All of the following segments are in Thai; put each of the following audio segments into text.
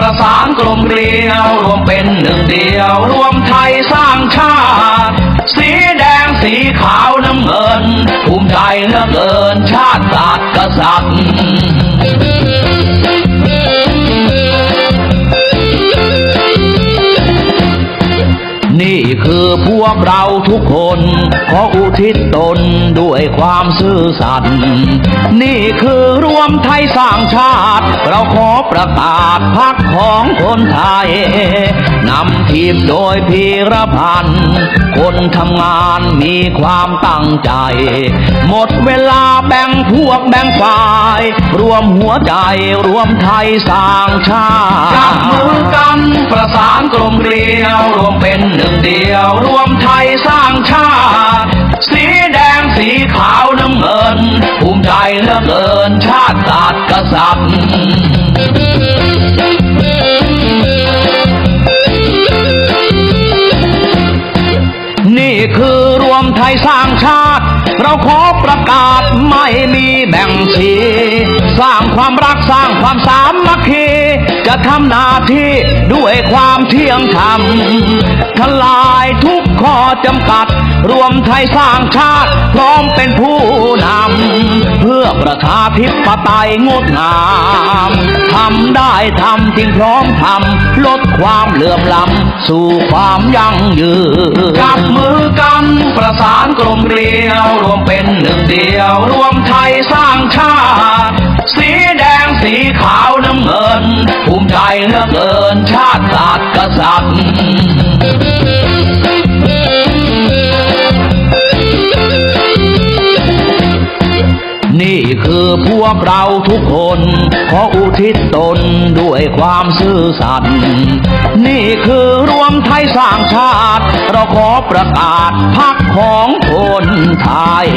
ประสานกลมเกลียวรวมเป็นหนึ่งเดียว รวมไทยสร้างชาติ สีแดงสีขาวน้ำเงิน ภูมิใจเหลือเกินชาติศาสตร์กษัตริย์ วกเราทุกคน ขออุทิศตนด้วยความซื่อสัตย์นี่คือรวมไทยสร้างชาติ เราขอประกาศพักของคนไทยนำทีมโดยพีรพันธ์คนทำงานมีความตั้งใจ หมดเวลาแบ่งพวกแบ่งฝ่าย รวมหัวใจรวมไทยสร้างชาติจับมือกันประสานกลมเกลียวรวมเป็นหนึ่งเดียวรวมไทยสร้างชาติ สีแดงสีขาวน้ำเงิน ภูมิใจเหลือเกินชาติศาสตร์กษัตริย์นี่คือรวมไทยสร้างชาติ เราขอประกาศไม่มีแบ่งสี สร้างความรักสร้างความสามัคคี จะทำหน้าที่ด้วยความเที่ยงธรรม ทลายทุกข้อจำกัด รวมไทยสร้างชาติ พร้อมเป็นผู้นำ เพื่อประชาธิปไตยงดงามทำได้ทำจริงพร้อมทำ ลดความเหลื่อมล้ำสู่ความยั่งยืนจับมือกันประสานกลมเกลียว รวมเป็นหนึ่งเดียว รวมไทยสร้างชาติ สีแดงสีขาวน้ำเงิน ภูมิใจเหลือเกินชาติศาสตร์กษัตริย์นี่คือพวกเราทุกคน ขออุทิศตนด้วยความซื่อสัตย์นี่คือรวมไทยสร้างชาติ เราขอประกาศพักของคนไทย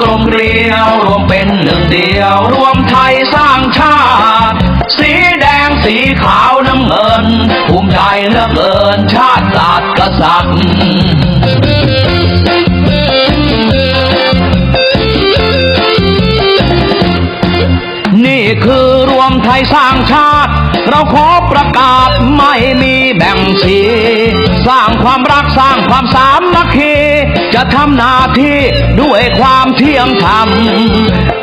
กลมเกลียวรวมเป็นหนึ่งเดียว รวมไทยสร้างชาติ สีแดงสีขาวน้ำเงิน ภูมิใจเหลือเกินชาติศาสตร์กษัตริย์นี่คือรวมไทยสร้างชาติ เราขอประกาศไม่มีแบ่งสี สร้างความรักสร้างความสามัคคี จะทำหน้าที่ด้วยความเที่ยงธรรม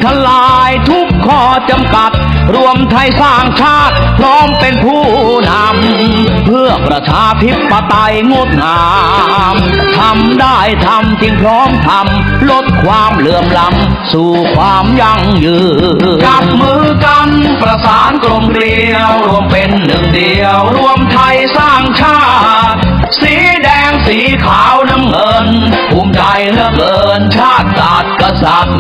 ทลายทุกข้อจำกัด รวมไทยสร้างชาติ พร้อมเป็นผู้นำเพื่อประชาธิปไตยงดงามทำได้ทำจริงพร้อมทำลดความเหลื่อมล้ำสู่ความยั่งยืนจับมือกันประสานกลมเกลียว รวมเป็นหนึ่งเดียว รวมไทยสร้างชาติสีด สีขาวน้ำเงิน ภูมิใจเหลือเกินชาติศาสตร์กษัตริย์